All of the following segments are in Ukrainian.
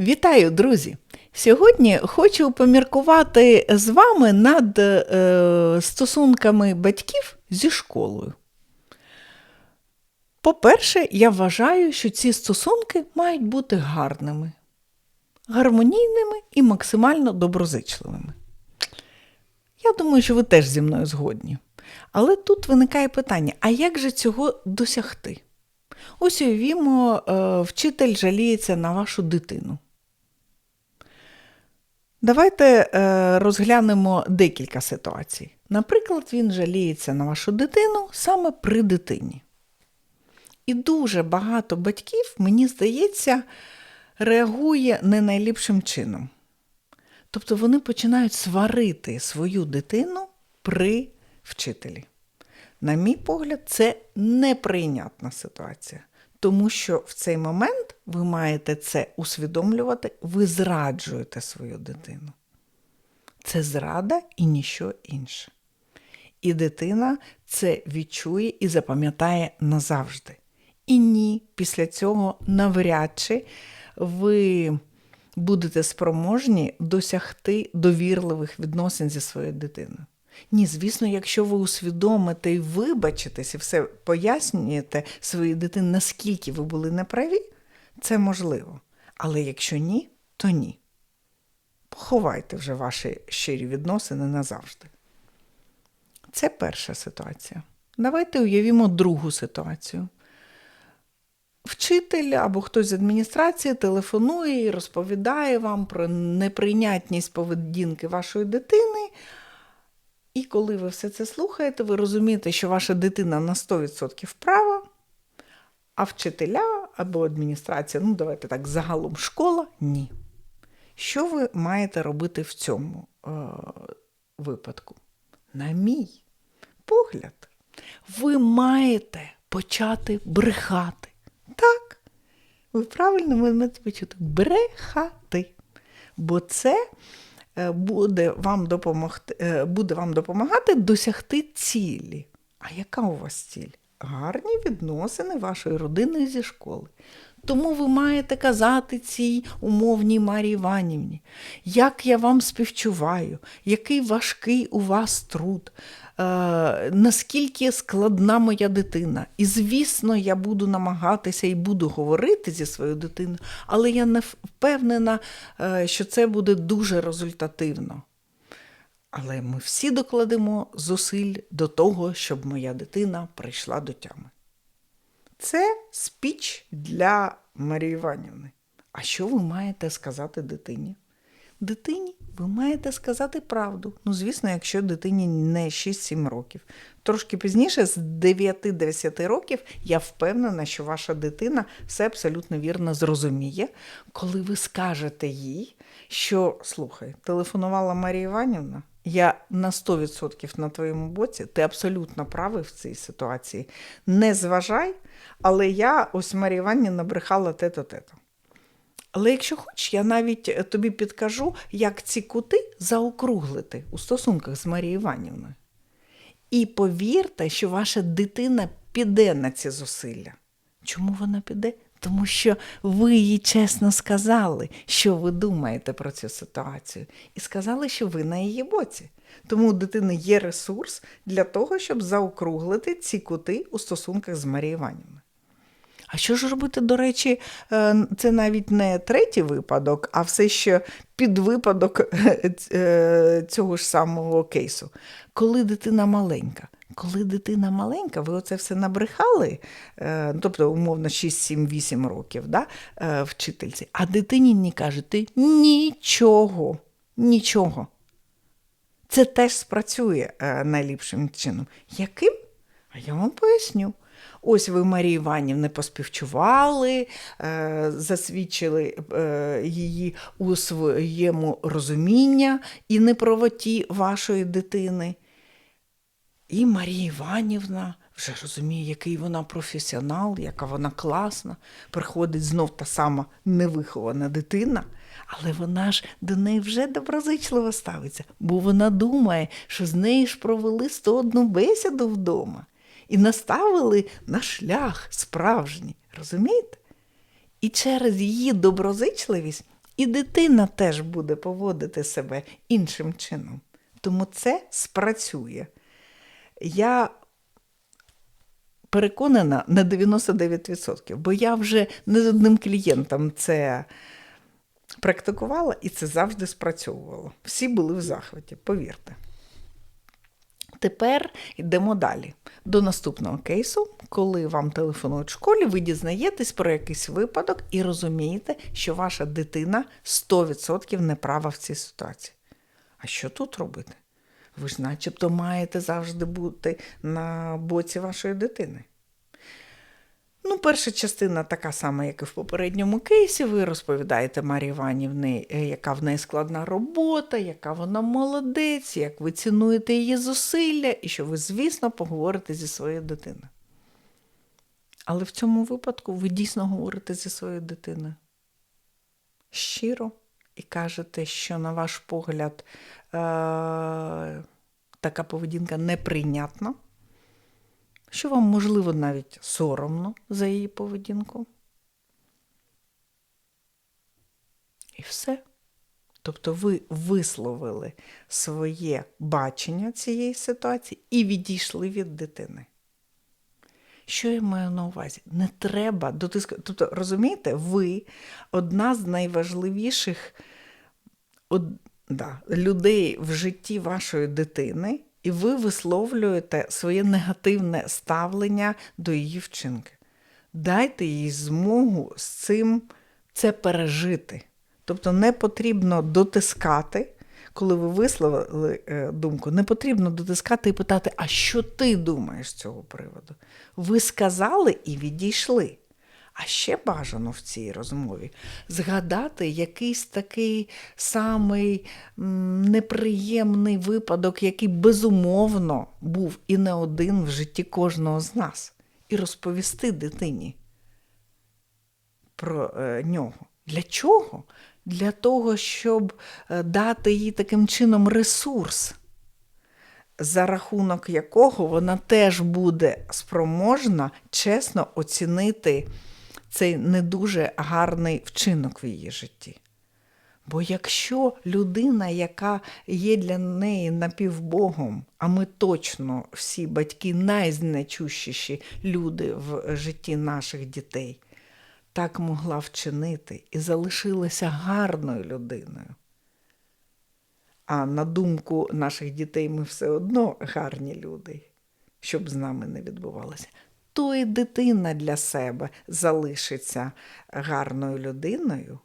Вітаю, друзі! Сьогодні хочу поміркувати з вами над е, стосунками батьків зі школою. По-перше, я вважаю, що ці стосунки мають бути гарними, гармонійними і максимально доброзичливими. Я думаю, що ви теж зі мною згодні. Але тут виникає питання: а як же цього досягти? Ось уявімо, е, вчитель жаліється на вашу дитину. Давайте е, розглянемо декілька ситуацій. Наприклад, він жаліється на вашу дитину саме при дитині. І дуже багато батьків, мені здається, реагує не найліпшим чином. Тобто вони починають сварити свою дитину при вчителі. На мій погляд, це неприйнятна ситуація, тому що в цей момент ви маєте це усвідомлювати, ви зраджуєте свою дитину. Це зрада і ніщо інше. І дитина це відчує і запам'ятає назавжди. І ні, після цього навряд чи ви будете спроможні досягти довірливих відносин зі своєю дитиною. Ні, звісно, якщо ви усвідомите і вибачитесь, і все пояснюєте своїй дитині, наскільки ви були неправі, це можливо. Але якщо ні, то ні. Поховайте вже ваші щирі відносини назавжди. Це перша ситуація. Давайте уявімо другу ситуацію. Вчитель або хтось з адміністрації телефонує і розповідає вам про неприйнятність поведінки вашої дитини. І коли ви все це слухаєте, ви розумієте, що ваша дитина на 100% права, а вчителя або адміністрація, ну давайте так, загалом школа ні. Що ви маєте робити в цьому е, випадку? На мій погляд, ви маєте почати брехати. Так, ви правильно маєте почути брехати. Бо це е, буде вам, допомогти, е, буде вам допомагати досягти цілі. А яка у вас ціль? Гарні відносини вашої родини зі школи. Тому ви маєте казати цій умовній Марії Іванівні, як я вам співчуваю, який важкий у вас труд, е, наскільки складна моя дитина. І, звісно, я буду намагатися і буду говорити зі своєю дитиною, але я не впевнена, е, що це буде дуже результативно. Але ми всі докладемо зусиль до того, щоб моя дитина прийшла до тями. Це спіч для Марії Іванівни. А що ви маєте сказати дитині? Дитині ви маєте сказати правду. Ну, звісно, якщо дитині не 6-7 років. Трошки пізніше, з 9-10 років, я впевнена, що ваша дитина все абсолютно вірно зрозуміє, коли ви скажете їй, що слухай, телефонувала Марія Іванівна. Я на 100% на твоєму боці, ти абсолютно правий в цій ситуації. Не зважай, але я ось Марія Іванівна набрехала те-то, те-то. Але якщо хочеш, я навіть тобі підкажу, як ці кути заокруглити у стосунках з Марією Іванівною. І повірте, що ваша дитина піде на ці зусилля. Чому вона піде? Тому що ви їй чесно сказали, що ви думаєте про цю ситуацію, і сказали, що ви на її боці. Тому у дитини є ресурс для того, щоб заокруглити ці кути у стосунках з Марією. А що ж робити, до речі, е, це навіть не третій випадок, а все ще підвипадок е, цього ж самого кейсу. Коли дитина маленька. Коли дитина маленька, ви оце все набрехали, е, тобто, умовно, 6, 7, 8 років да, вчительці, а дитині не кажете нічого, нічого. Це теж спрацює найліпшим чином. Яким? А я вам поясню. Ось ви Марії Іванівни поспівчували, е, засвідчили е, її у своєму розуміння і неправоті вашої дитини. І Марія Іванівна вже розуміє, який вона професіонал, яка вона класна. Приходить знов та сама невихована дитина, але вона ж до неї вже доброзичливо ставиться, бо вона думає, що з нею ж провели 101 бесіду вдома і наставили на шлях справжній. Розумієте? І через її доброзичливість І дитина теж буде поводити себе іншим чином. Тому це спрацює. Я переконана на 99%, бо я вже не з одним клієнтом це практикувала, і це завжди спрацьовувало. Всі були в захваті, повірте. Тепер йдемо далі до наступного кейсу, коли вам телефонують в школі, ви дізнаєтесь про якийсь випадок і розумієте, що ваша дитина 100% не права в цій ситуації. А що тут робити? Ви ж начебто маєте завжди бути на боці вашої дитини. Ну, перша частина така сама, як і в попередньому кейсі. Ви розповідаєте Марії Іванівні, е, яка в неї складна робота, яка вона молодець, як ви цінуєте її зусилля, і що ви, звісно, поговорите зі своєю дитиною. Але в цьому випадку ви дійсно говорите зі своєю дитиною щиро і кажете, що, на ваш погляд, е- така поведінка неприйнятна що вам, можливо, навіть соромно за її поведінку. І все. Тобто ви висловили своє бачення цієї ситуації і відійшли від дитини. Що я маю на увазі? Не треба дотискати. Тобто, розумієте, ви одна з найважливіших од... да, людей в житті вашої дитини, і ви висловлюєте своє негативне ставлення до її вчинки. Дайте їй змогу з цим це пережити. Тобто не потрібно дотискати, коли ви висловили е, думку, не потрібно дотискати і питати, а що ти думаєш з цього приводу? Ви сказали і відійшли. А ще бажано в цій розмові згадати якийсь такий самий неприємний випадок, який безумовно був і не один в житті кожного з нас, і розповісти дитині про е, нього. Для чого? Для того, щоб е, дати їй таким чином ресурс, за рахунок якого вона теж буде спроможна чесно оцінити цей не дуже гарний вчинок в її житті. Бо якщо людина, яка є для неї напівбогом, а ми точно всі батьки найзнечущіші люди в житті наших дітей, так могла вчинити і залишилася гарною людиною. А на думку наших дітей, ми все одно гарні люди, щоб з нами не відбувалося то і дитина для себе залишиться гарною людиною,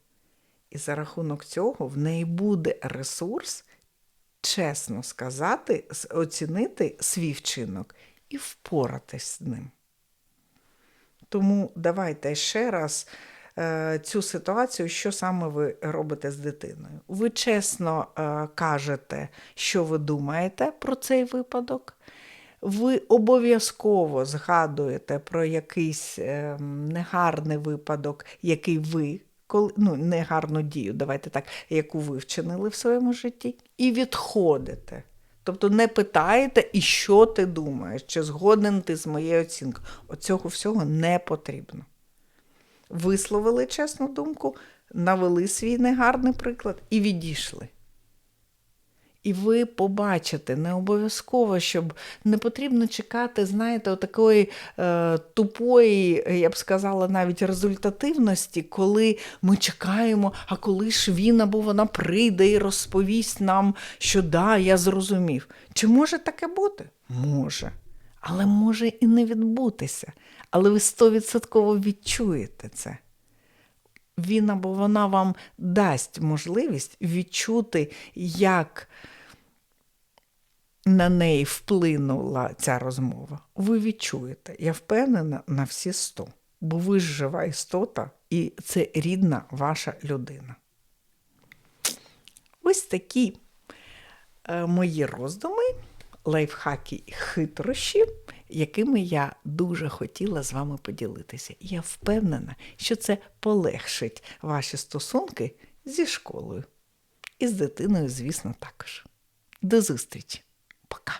і за рахунок цього в неї буде ресурс чесно сказати, оцінити свій вчинок і впоратись з ним. Тому давайте ще раз е, цю ситуацію, що саме ви робите з дитиною. Ви чесно е, кажете, що ви думаєте про цей випадок ви обов'язково згадуєте про якийсь е, негарний випадок, який ви, коли, ну, негарну дію, давайте так, яку ви вчинили в своєму житті, і відходите. Тобто не питаєте, і що ти думаєш, чи згоден ти з моєю оцінкою. Оцього всього не потрібно. Висловили чесну думку, навели свій негарний приклад і відійшли. І ви побачите, не обов'язково, щоб не потрібно чекати, знаєте, такої е, тупої, я б сказала, навіть результативності, коли ми чекаємо, а коли ж він або вона прийде і розповість нам, що да, я зрозумів. Чи може таке бути? Може. Але може і не відбутися. Але ви стовідсотково відчуєте це. Він або вона вам дасть можливість відчути, як на неї вплинула ця розмова, ви відчуєте, я впевнена на всі сто, бо ви ж жива істота, і це рідна ваша людина. Ось такі е, мої роздуми, лайфхаки хитрощі, якими я дуже хотіла з вами поділитися. Я впевнена, що це полегшить ваші стосунки зі школою. І з дитиною, звісно, також. До зустрічі! Пока.